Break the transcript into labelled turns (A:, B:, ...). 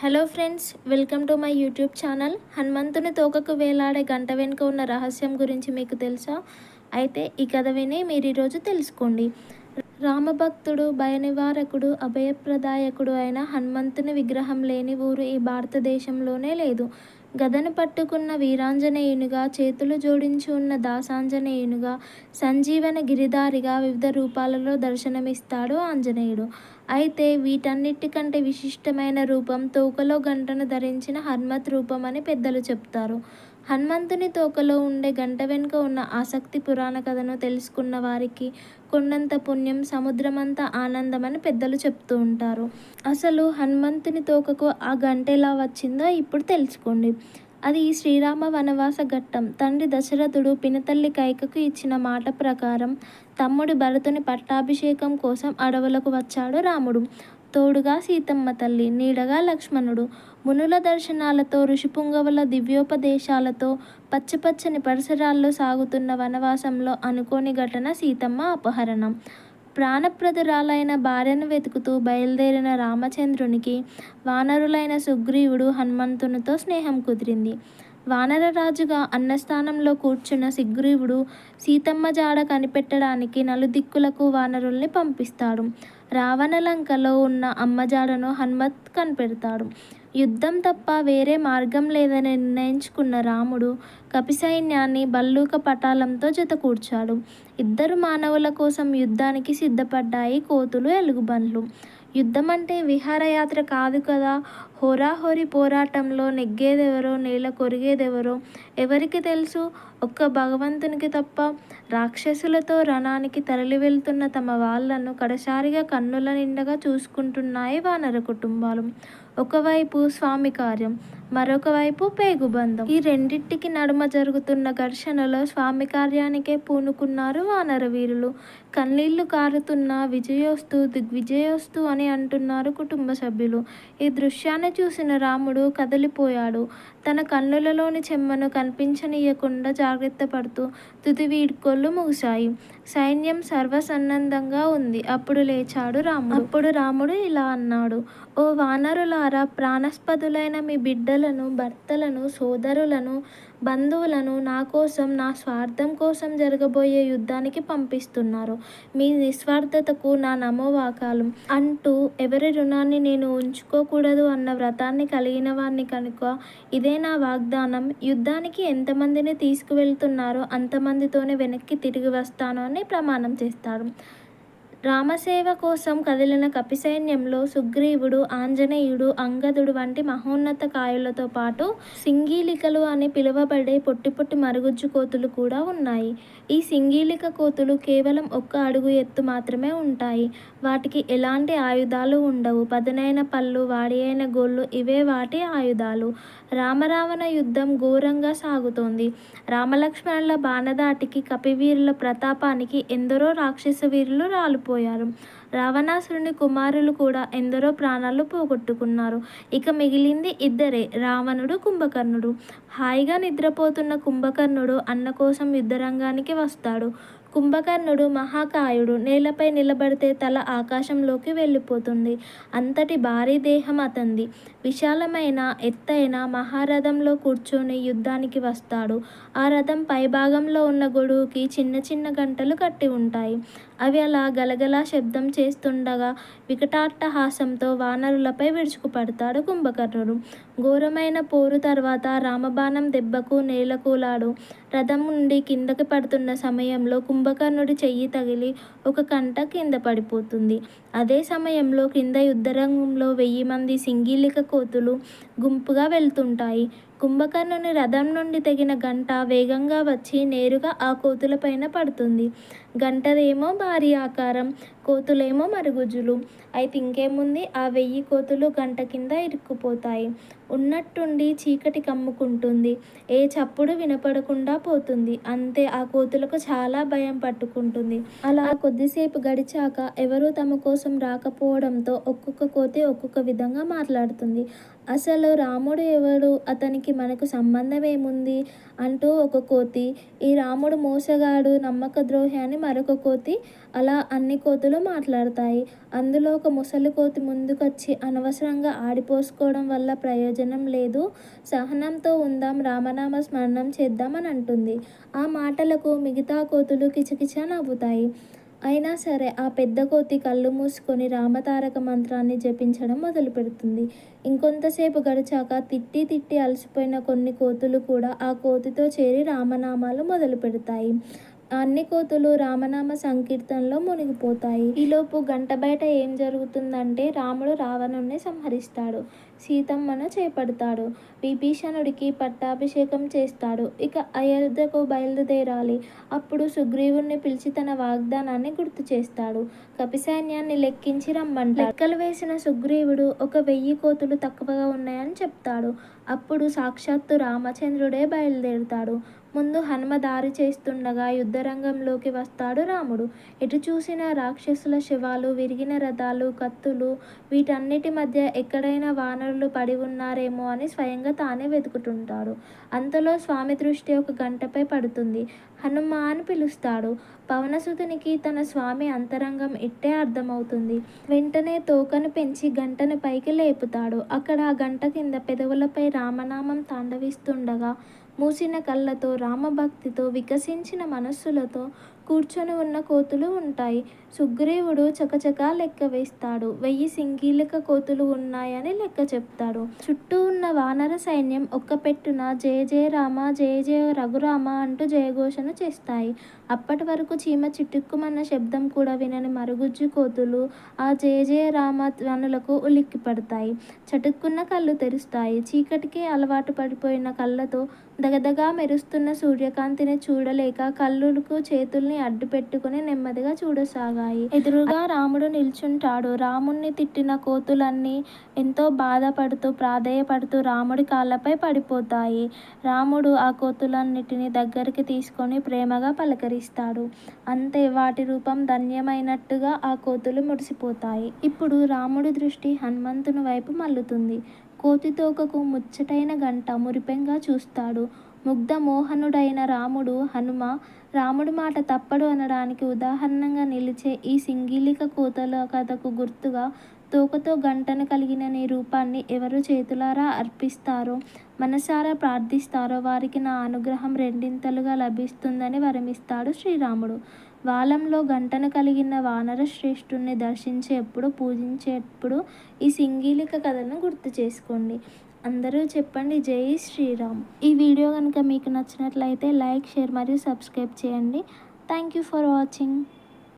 A: Hello friends welcome to my YouTube channel. హనుమంతుని తోకకు వేలాడే గంట వెనుక ఉన్న రహస్యం గురించి మీకు తెలుసా? అయితే ఈ కథ విని మీరు ఈరోజు తెలుసుకోండి. రామభక్తుడు భయనివారకుడు అభయప్రదాయకుడు అయిన హనుమంతుని విగ్రహం లేని ఊరు ఈ భారతదేశంలోనే లేదు. గదను పట్టుకున్న వీరాంజనేయునిగా చేతులు జోడించి ఉన్న దాసాంజనేయునిగా సంజీవన గిరిధారిగా వివిధ రూపాలలో దర్శనమిస్తాడు ఆంజనేయుడు. అయితే వీటన్నిటికంటే విశిష్టమైన రూపం తోకలో గంటను ధరించిన హనుమత్ రూపం అని పెద్దలు చెప్తారు. హనుమంతుని తోకలో ఉండే గంట వెనుక ఉన్న ఆసక్తి పురాణ కథను తెలుసుకున్న వారికి కొండంత పుణ్యం సముద్రమంత ఆనందం అని పెద్దలు చెప్తూ ఉంటారు. అసలు హనుమంతుని తోకకు ఆ గంట ఎలా వచ్చిందో ఇప్పుడు తెలుసుకోండి. అది శ్రీరామ వనవాస ఘట్టం. తండ్రి దశరథుడు పినతల్లి కైకకు ఇచ్చిన మాట ప్రకారం తమ్ముడి భరతుని పట్టాభిషేకం కోసం అడవులకు వచ్చాడు రాముడు. తోడుగా సీతమ్మ తల్లి నీడగా లక్ష్మణుడు. మునుల దర్శనాలతో ఋషిపుంగవుల దివ్యోపదేశాలతో పచ్చపచ్చని పరిసరాల్లో సాగుతున్న వనవాసంలో అనుకోని ఘటన సీతమ్మ అపహరణం. ప్రాణప్రదురాలైన భార్యను వెతుకుతూ బయలుదేరిన రామచంద్రునికి వానరులైన సుగ్రీవుడు హనుమంతునితో స్నేహం కుదిరింది. వానరరాజుగా అన్నస్థానంలో కూర్చున్న సుగ్రీవుడు సీతమ్మ జాడ కనిపెట్టడానికి నలుదిక్కులకు వానరుల్ని పంపిస్తాడు. రావణలంకలో ఉన్న అమ్మజాడను హనుమత్ కనిపెడతాడు. యుద్ధం తప్ప వేరే మార్గం లేదని నిర్ణయించుకున్న రాముడు కపిసైన్యాన్ని బల్లూక పటాలంతో జతకూర్చాడు ఇద్దరు మానవుల కోసం యుద్ధానికి సిద్ధపడ్డాయి కోతులు ఎలుగుబండ్లు. యుద్ధం అంటే విహారయాత్ర కాదు కదా. హోరాహోరీ పోరాటంలో నెగ్గేదెవరో నేల కొరిగేదెవరో ఎవరికి తెలుసు? ఒక్క భగవంతునికి తప్ప రాక్షసులతో రణానికి తరలి వెళ్తున్న తమ వాళ్ళను కడసారిగా కన్నుల నిండగా చూసుకుంటున్నాయి వానర కుటుంబాలు. ఒకవైపు స్వామి కార్యం మరొక వైపు పేగుబంధం ఈ రెండింటికి నడుమ జరుగుతున్న ఘర్షణలో స్వామి కార్యానికే పూనుకున్నారు వానర వీరులు. కన్నీళ్ళు కారుతున్న విజయోస్తు దిగ్విజయోస్తు అని అంటున్నారు కుటుంబ సభ్యులు. ఈ దృశ్యాన్ని చూసిన రాముడు కదిలిపోయాడు. తన కన్నులలోని చెమ్మను కనిపించనీయకుండా జాగ్రత్త పడుతూ తుది వీడ్కోళ్ళు ముగిశాయి సైన్యం సర్వసన్నందంగా ఉంది. అప్పుడు లేచాడు రాముడు. అప్పుడు రాముడు ఇలా అన్నాడు ఓ వానరులారా ప్రాణస్పదులైన మీ బిడ్డలను భర్తలను సోదరులను బంధువులను నా కోసం నా స్వార్థం కోసం జరగబోయే యుద్ధానికి పంపిస్తున్నారు. మీ నిస్వార్థతకు నా నమోవాకాలు. అంటూ ఎవరి రుణాన్ని నేను ఉంచుకోకూడదు అన్న వ్రతాన్ని కలిగిన వారిని కనుక ఇదే నా వాగ్దానం. యుద్ధానికి ఎంతమందిని తీసుకువెళ్తున్నారో అంతమందితోనే వెనక్కి తిరిగి వస్తాను అని ప్రమాణం చేస్తాడు రామసేవ కోసం కదిలిన కపి సైన్యంలో సుగ్రీవుడు ఆంజనేయుడు అంగదుడు వంటి మహోన్నత కాయులతో పాటు సింగీలికలు అని పిలువబడే పొట్టి పొట్టి మరుగుజ్జు కోతులు కూడా ఉన్నాయి. ఈ సింగీలిక కోతులు కేవలం ఒక్క అడుగు ఎత్తు మాత్రమే ఉంటాయి. వాటికి ఎలాంటి ఆయుధాలు ఉండవు. పదునైన పళ్ళు వాడి అయిన గోళ్ళు ఇవే వాటి ఆయుధాలు. రామరావణ యుద్ధం ఘోరంగా సాగుతోంది. రామలక్ష్మణుల బాణదాటికి కపివీరుల ప్రతాపానికి ఎందరో రాక్షస వీరులు రాలిపోయారు. రావణాసురుని కుమారులు కూడా ఎందరో ప్రాణాలు పోగొట్టుకున్నారు. ఇక మిగిలింది ఇద్దరే రావణుడు కుంభకర్ణుడు. హాయిగా నిద్రపోతున్న కుంభకర్ణుడు అన్న కోసం యుద్ధరంగానికి వస్తాడు. కుంభకర్ణుడు మహాకాయుడు నేలపై నిలబడితే తల ఆకాశంలోకి వెళ్ళిపోతుంది. అంతటి భారీ దేహం అతంది విశాలమైన ఎత్తైన మహారథంలో కూర్చొని యుద్ధానికి వస్తాడు. ఆ రథం పైభాగంలో ఉన్న గొడుగుకి చిన్న చిన్న గంటలు కట్టి ఉంటాయి. అవి అలా గలగలా శబ్దం చేస్తుండగా వికటాట్టహాసంతో వానరులపై విరుచుకుపడతాడు కుంభకర్ణుడు. ఘోరమైన పోరు తర్వాత రామబాణం దెబ్బకు నేలకూలాడు. రథం నుండి కిందకి పడుతున్న సమయంలో కుంభకర్ణుడి చెయ్యి తగిలి ఒక కంట కింద పడిపోతుంది. అదే సమయంలో కింద యుద్ధరంగంలో వెయ్యి మంది సింగిలిక కోతులు గుంపుగా వెళ్తుంటాయి. కుంభకర్ణుని రథం నుండి తెగిన గంట వేగంగా వచ్చి నేరుగా ఆ కోతులపైన పడుతుంది. గంటదేమో భారీ ఆకారం. కోతులేమో మరుగుజులు. అయితే ఇంకేముంది? ఆ వెయ్యి కోతులు గంట కింద ఇరుక్కుపోతాయి. ఉన్నట్టుండి చీకటి కమ్ముకుంటుంది. ఏ చప్పుడు వినపడకుండా పోతుంది. అంతే ఆ కోతులకు చాలా భయం పట్టుకుంటుంది. అలా కొద్దిసేపు గడిచాక ఎవరూ తమ కోసం రాకపోవడంతో ఒక్కొక్క కోతి ఒక్కొక్క విధంగా మాట్లాడుతుంది. అసలు రాముడు ఎవడు? అతనికి మనకు సంబంధం ఏముంది? అంటూ ఒక కోతి ఈ రాముడు మోసగాడు నమ్మక ద్రోహి అని మరొక కోతి అలా అన్ని కోతులు కోతులు మాట్లాడతాయి. అందులో ఒక ముసలి కోతి ముందుకొచ్చి అనవసరంగా ఆడిపోసుకోవడం వల్ల ప్రయోజనం లేదు. సహనంతో ఉందాం రామనామ స్మరణం చేద్దామని అంటుంది. ఆ మాటలకు మిగతా కోతులు కిచకిచ నవ్వుతాయి. అయినా సరే ఆ పెద్ద కోతి కళ్ళు మూసుకొని రామతారక మంత్రాన్ని జపించడం మొదలు పెడుతుంది. ఇంకొంతసేపు గడిచాక తిట్టి తిట్టి అలసిపోయిన కొన్ని కోతులు కూడా ఆ కోతితో చేరి రామనామాలు మొదలు పెడతాయి. అన్ని కోతులు రామనామ సంకీర్తనలో మునిగిపోతాయి. ఈలోపు గంట బయట ఏం జరుగుతుందంటే రాముడు రావణుణ్ణి సంహరిస్తాడు. సీతమ్మను చేపడతాడు. విభీషణుడికి పట్టాభిషేకం చేస్తాడు. ఇక అయోధ్యకు బయలుదేరాలి. అప్పుడు సుగ్రీవుణ్ణి పిలిచి తన వాగ్దానాన్ని గుర్తు చేస్తాడు. కపిసైన్యాన్ని లెక్కించి రమ్మంటాడు లెక్కలు వేసిన సుగ్రీవుడు ఒక వెయ్యి కోతులు తక్కువగా ఉన్నాయని చెప్తాడు. అప్పుడు సాక్షాత్తు రామచంద్రుడే బయలుదేరుతాడు. ముందు హనుమ దారి చేస్తుండగా యుద్ధరంగంలోకి వస్తాడు రాముడు. ఎటు చూసిన రాక్షసుల శవాలు విరిగిన రథాలు కత్తులు వీటన్నిటి మధ్య ఎక్కడైనా వానరులు పడి ఉన్నారేమో అని స్వయంగా తానే వెతుకుతుంటాడు. అంతలో స్వామి దృష్టి ఒక గంటపై పడుతుంది. హనుమ అని పిలుస్తాడు పవనసుతునికి తన స్వామి అంతరంగం ఇట్టే అర్థమవుతుంది. వెంటనే తోకను పెంచి గంటను పైకి లేపుతాడు. అక్కడ ఆ గంట కింద పెదవులపై రామనామం తాండవిస్తుండగా మూసిన కళ్ళతో రామభక్తితో వికసించిన మనస్సులతో కూర్చొని ఉన్న కోతులు ఉంటాయి. సుగ్రీవుడు చకచకా లెక్క వేస్తాడు. వెయ్యి సింగీలక కోతులు ఉన్నాయని లెక్క చెప్తాడు. చుట్టూ ఉన్న వానర సైన్యం ఒక్క పెట్టున జయ జయ రామ జయ జయ రఘురామ అంటూ జయఘోషణ చేస్తాయి. అప్పటి వరకు చీమ చిట్టుక్కుమన్న శబ్దం కూడా వినని మరుగుజ్జు కోతులు ఆ జయ జయ రామ ధ్వనులకు ఉలిక్కి పడతాయి చటుక్కున్న కళ్ళు తెరుస్తాయి. చీకటికి అలవాటు పడిపోయిన కళ్ళతో దగదగా మెరుస్తున్న సూర్యకాంతిని చూడలేక కళ్ళుకు చేతుల్ని అడ్డు పెట్టుకుని నెమ్మదిగా చూడసాగాయి ఎదురుగా రాముడు నిల్చుంటాడు. రాముణ్ణి తిట్టిన కోతులన్నీ ఎంతో బాధపడుతూ ప్రాధేయపడుతూ రాముడి కాళ్ళపై పడిపోతాయి. రాముడు ఆ కోతులన్నిటిని దగ్గరికి తీసుకొని ప్రేమగా పలకరిస్తాడు. అంతే వాటి రూపం ధన్యమైనట్టుగా ఆ కోతులు మురిసిపోతాయి. ఇప్పుడు రాముడి దృష్టి హనుమంతుని వైపు మల్లుతుంది కోతి తోకకు ముచ్చటైన గంట మురిపెంగా చూస్తాడు. ముగ్ధ మోహనుడైన రాముడు హనుమ రాముడి మాట తప్పడు అనడానికి ఉదాహరణగా నిలిచే ఈ సింగిలిక కోతల కథకు గుర్తుగా తోకతో గంటను కలిగిన నీ రూపాన్ని ఎవరు చేతులారా అర్పిస్తారో మనసారా ప్రార్థిస్తారో వారికి నా అనుగ్రహం రెండింతలుగా లభిస్తుందని వరమిస్తాడు శ్రీరాముడు. వాలంలో గంటను కలిగిన వానర శ్రేష్ఠుణ్ణి దర్శించేప్పుడు పూజించేప్పుడు ఈ సింగీలిక కథను గుర్తు చేసుకోండి. అందరూ చెప్పండి. జై శ్రీరామ్. ఈ వీడియో కనుక మీకు నచ్చినట్లయితే లైక్ షేర్ మరియు సబ్స్క్రైబ్ చేయండి. Thank you for watching.